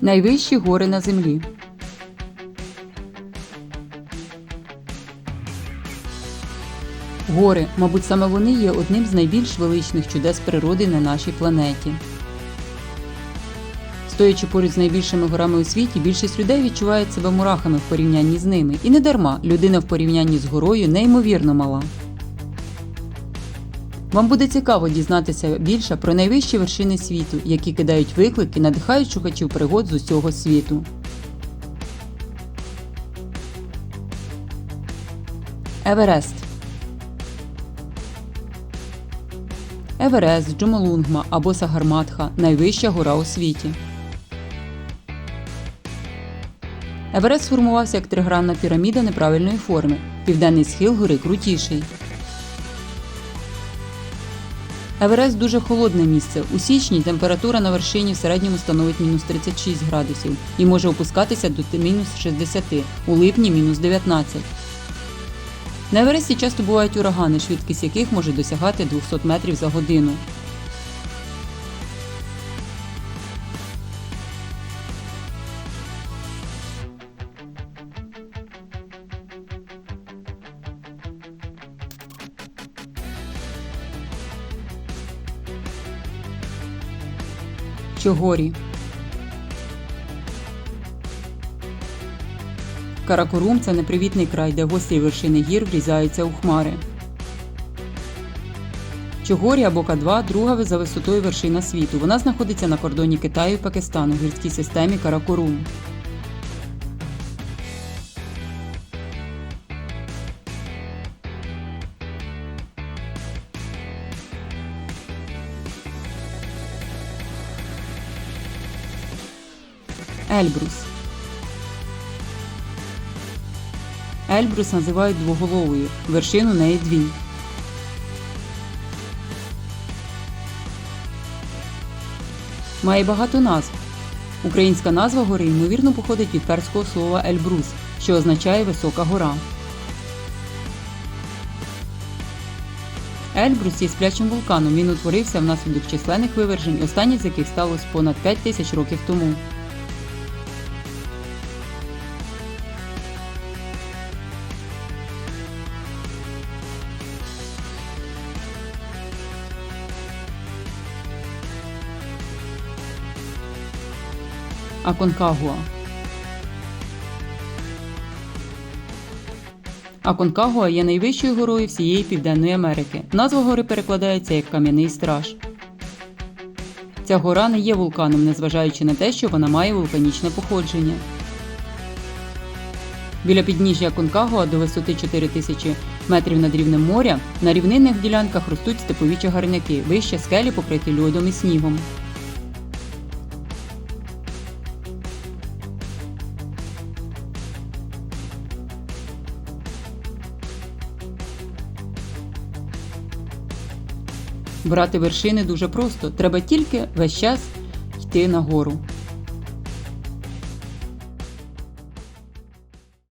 Найвищі гори на землі. Гори, мабуть, саме вони є одним з найбільш величних чудес природи на нашій планеті. Стоячи поруч з найбільшими горами у світі, більшість людей відчувають себе мурахами в порівнянні з ними. І не дарма людина в порівнянні з горою неймовірно мала. Вам буде цікаво дізнатися більше про найвищі вершини світу, які кидають виклики, надихають шукачів пригод з усього світу. Еверест Еверест, Джомолунгма або Сагарматха найвища гора у світі. Еверест сформувався як тригранна піраміда неправильної форми. Південний схил гори крутіший. Еверест дуже холодне місце. У січні температура на вершині в середньому становить мінус 36 градусів і може опускатися до мінус 60, у липні мінус 19. На Евересті часто бувають урагани, швидкість яких може досягати 200 метрів за годину. Чогорі Каракорум це непривітний край, де гострі вершини гір врізаються у хмари. Чогорі або К2 друга за висотою вершина світу. Вона знаходиться на кордоні Китаю і Пакистану в гірській системі Каракорум. Ельбрус Ельбрус називають двоголовою, вершину неї дві. Має багато назв. Українська назва гори ймовірно походить від перського слова Ельбрус, що означає висока гора. Ельбрус є сплячим вулканом. Він утворився внаслідок численних вивержень, останні з яких сталося понад 5 тисяч років тому. Аконкагуа. Аконкагуа є найвищою горою всієї Південної Америки. Назва гори перекладається як Кам'яний страж. Ця гора не є вулканом, незважаючи на те, що вона має вулканічне походження. Біля підніжжя Аконкагуа до висоти 4000 метрів над рівнем моря на рівнинних ділянках ростуть степові чагарники, вище скелі покриті льодом і снігом. Брати вершини дуже просто. Треба тільки весь час йти нагору.